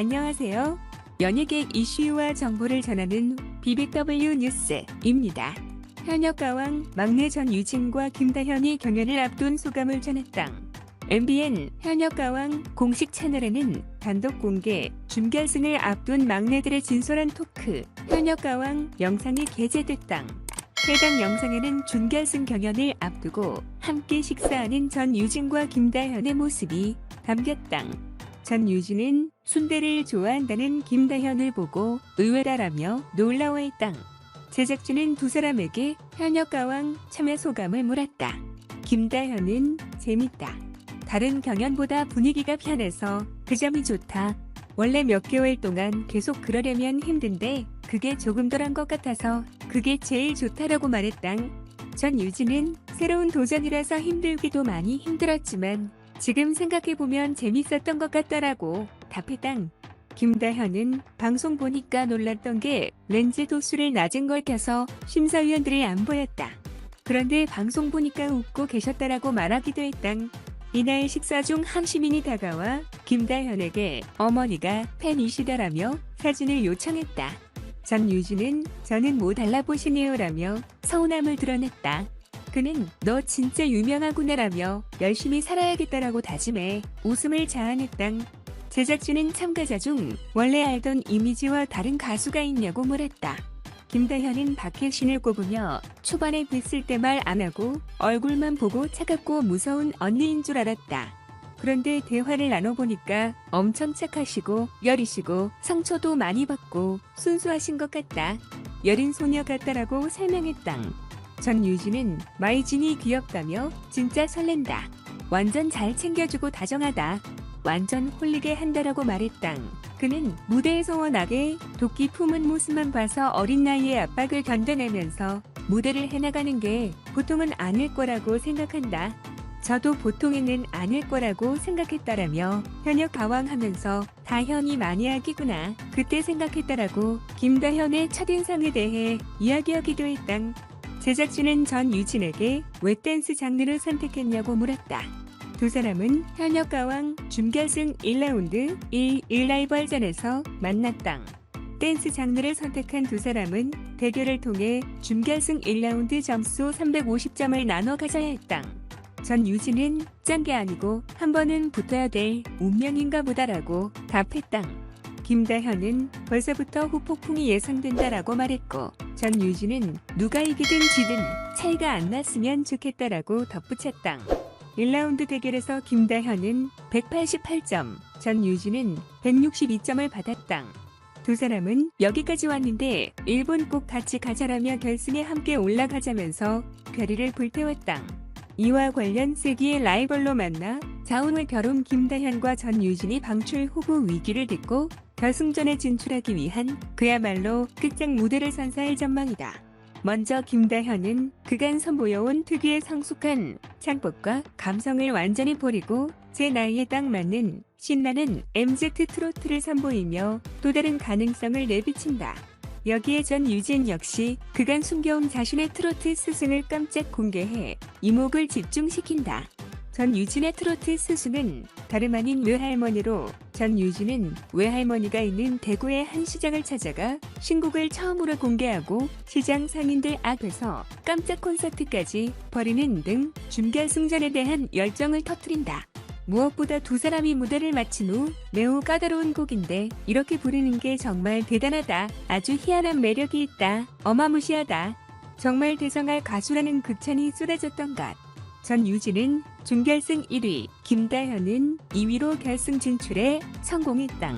안녕하세요. 연예계 이슈와 정보를 전하는 BBW 뉴스입니다. 현역 가왕 막내 전유진과 김다현이 경연을 앞둔 소감을 전했다. MBN 현역 가왕 공식 채널에는 단독 공개 준결승을 앞둔 막내들의 진솔한 토크 현역 가왕 영상이 게재됐다. 해당 영상에는 준결승 경연을 앞두고 함께 식사하는 전유진과 김다현의 모습이 담겼다. 전유진은 순대를 좋아한다는 김다현을 보고 의외다라며 놀라워했다. 제작진은 두 사람에게 현역가왕 참여 소감을 물었다. 김다현은 재밌다. 다른 경연보다 분위기가 편해서 그 점이 좋다. 원래 몇 개월 동안 계속 그러려면 힘든데 그게 조금 덜한 것 같아서 그게 제일 좋다라고 말했다. 전유진은 새로운 도전이라서 힘들기도 많이 힘들었지만 지금 생각해보면 재밌었던 것 같더라고 답했다. 김다현은 방송 보니까 놀랐던 게 렌즈 도수를 낮은 걸 켜서 심사위원들이 안 보였다. 그런데 방송 보니까 웃고 계셨다라고 말하기도 했다. 이날 식사 중 한 시민이 다가와 김다현에게 어머니가 팬이시다라며 사진을 요청했다. 전유진은 저는 뭐 달라 보시네요라며 서운함을 드러냈다. 그는 너 진짜 유명하구나라며 열심히 살아야겠다라고 다짐해 웃음을 자아냈다. 제작진은 참가자 중 원래 알던 이미지와 다른 가수가 있냐고 물었다. 김다현은 박혜신을 꼽으며 초반에 뵀을 때 말 안 하고 얼굴만 보고 차갑고 무서운 언니인 줄 알았다. 그런데 대화를 나눠보니까 엄청 착하시고 여리시고 상처도 많이 받고 순수하신 것 같다. 여린 소녀 같다라고 설명했다. 전 유진은 마이진이 귀엽다며 진짜 설렌다. 완전 잘 챙겨주고 다정하다. 완전 홀리게 한다라고 말했다. 그는 무대에서 워낙에 도끼 품은 모습만 봐서 어린 나이에 압박을 견뎌내면서 무대를 해나가는 게 보통은 아닐 거라고 생각한다. 저도 보통에는 아닐 거라고 생각했다라며 현역 가왕하면서 다현이 마니악이구나 그때 생각했다라고 김다현의 첫인상에 대해 이야기하기도 했다. 제작진은 전 유진에게 왜 댄스 장르를 선택했냐고 물었다. 두 사람은 현역 가왕 준결승 1라운드 1 1라이벌전에서 만났다. 댄스 장르를 선택한 두 사람은 대결을 통해 준결승 1라운드 점수 350점을 나눠 가져야 했다. 전유진은 짠 게 아니고 한 번은 붙어야 될 운명인가 보다라고 답했다. 김다현은 벌써부터 후폭풍이 예상된다라고 말했고 전유진은 누가 이기든 지든 차이가 안 났으면 좋겠다라고 덧붙였다. 1라운드 대결에서 김다현은 188점, 전유진은 162점을 받았다. 두 사람은 여기까지 왔는데 일본 꼭 같이 가자라며 결승에 함께 올라가자면서 괴리를 불태웠다. 이와 관련 세기의 라이벌로 만나 자운을 겨룬 김다현과 전유진이 방출 후보 위기를 딛고 결승전에 진출하기 위한 그야말로 끝장 무대를 선사할 전망이다. 먼저 김다현은 그간 선보여온 특유의 성숙한 창법과 감성을 완전히 버리고 제 나이에 딱 맞는 신나는 MZ 트로트를 선보이며 또 다른 가능성을 내비친다. 여기에 전 유진 역시 그간 숨겨온 자신의 트로트 스승을 깜짝 공개해 이목을 집중시킨다. 전 유진의 트로트 스승은 다름 아닌 외할머니로 전 유진은 외할머니가 있는 대구의 한 시장을 찾아가 신곡을 처음으로 공개하고 시장 상인들 앞에서 깜짝 콘서트까지 벌이는 등 준결승전에 대한 열정을 터뜨린다. 무엇보다 두 사람이 무대를 마친 후 매우 까다로운 곡인데 이렇게 부르는 게 정말 대단하다. 아주 희한한 매력이 있다. 어마무시하다. 정말 대성할 가수라는 극찬이 쏟아졌던 것. 전유진은 준결승 1위, 김다현은 2위로 결승 진출에 성공했다.